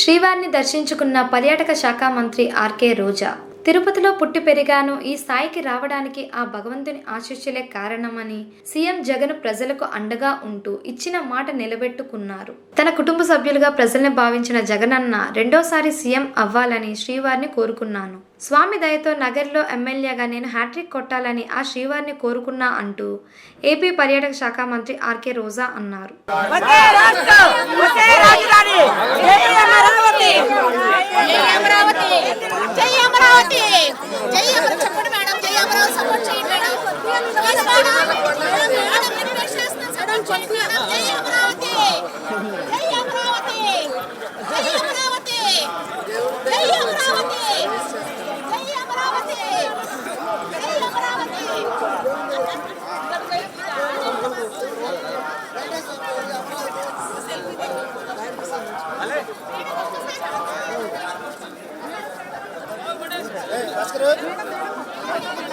శ్రీవారిని దర్శించుకున్న పర్యాటక శాఖ మంత్రి ఆర్కే రోజా తిరుపతిలో పుట్టి పెరిగాను ఈ స్థాయికి రావడానికి ఆ భగవంతుని ఆశీస్సులే కారణమని సీఎం జగన్ ప్రజలకు అండగా ఉంటూ ఇచ్చిన మాట నిలబెట్టుకున్నారు. తన కుటుంబ సభ్యులుగా ప్రజల్ని భావించిన జగనన్న రెండోసారి సీఎం అవ్వాలని శ్రీవారిని కోరుకున్నాను. స్వామి దయతో నగర్లో ఎమ్మెల్యేగా నేను హ్యాట్రిక్ కొట్టాలని ఆ శ్రీవారిని కోరుకున్నా అంటూ ఏపీ పర్యాటక శాఖ మంత్రి ఆర్కే రోజా అన్నారు.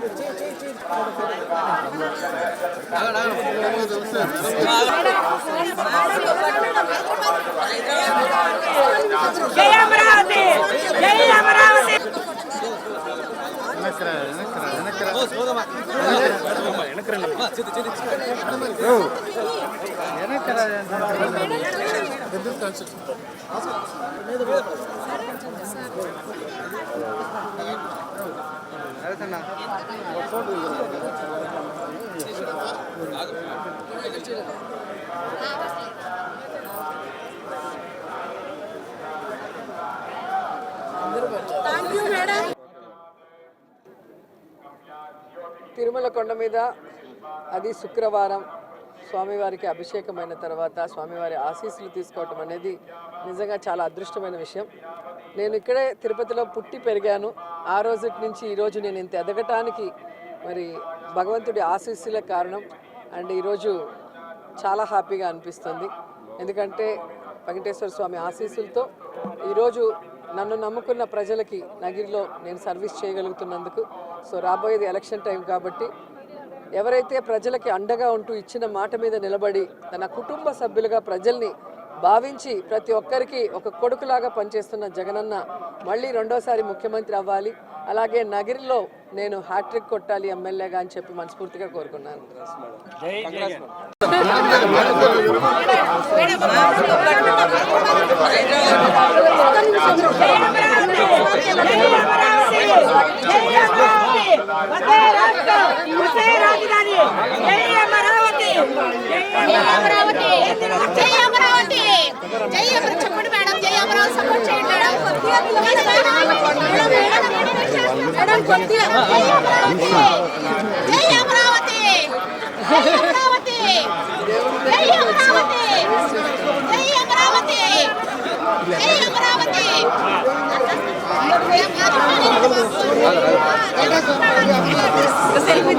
వదిలేండి బాగా ఫోటో తీసుకుంటామా జై అమరావతి జై అమరావతి వెనక్రా తిరుమల కొండ మీద అది శుక్రవారం. స్వామివారికి అభిషేకమైన తర్వాత స్వామివారి ఆశీస్సులు తీసుకోవటం అనేది నిజంగా చాలా అదృష్టమైన విషయం. నేను ఇక్కడే తిరుపతిలో పుట్టి పెరిగాను. ఆ రోజు నుంచి ఈరోజు నేను ఇంత ఎదగటానికి మరి భగవంతుడి ఆశీస్సులే కారణం అండ్ ఈరోజు చాలా హ్యాపీగా అనిపిస్తుంది. ఎందుకంటే వెంకటేశ్వర స్వామి ఆశీస్సులతో ఈరోజు నన్ను నమ్ముకున్న ప్రజలకి నగిరిలో నేను సర్వీస్ చేయగలుగుతున్నందుకు. సో రాబోయేది ఎలక్షన్ టైం కాబట్టి ఎవరైతే ప్రజలకి అండగా ఉంటూ ఇచ్చిన మాట మీద నిలబడి తన కుటుంబ సభ్యులుగా ప్రజల్ని భావించి ప్రతి ఒక్కరికి ఒక కొడుకులాగా పనిచేస్తున్న జగనన్న మళ్ళీ రెండోసారి ముఖ్యమంత్రి అవ్వాలి. అలాగే నగిరిలో నేను హ్యాట్రిక్ కొట్టాలి ఎమ్మెల్యేగా అని చెప్పి మనస్ఫూర్తిగా కోరుకున్నాను. ఒకే రాష్ట్రం ఒకే రాజధాని జై అమరావతి జై అమరావతి జై అమరావతి జై అమరావతి చెప్పండి మేడం జై అమరావతి సపోర్ట్ చేయండి madam please madam madam madam request చేస్తున్నాను మేడం కొద్దిగా జై అమరావతి జై అమరావతి జై అమరావతి జై అమరావతి സെൽഫി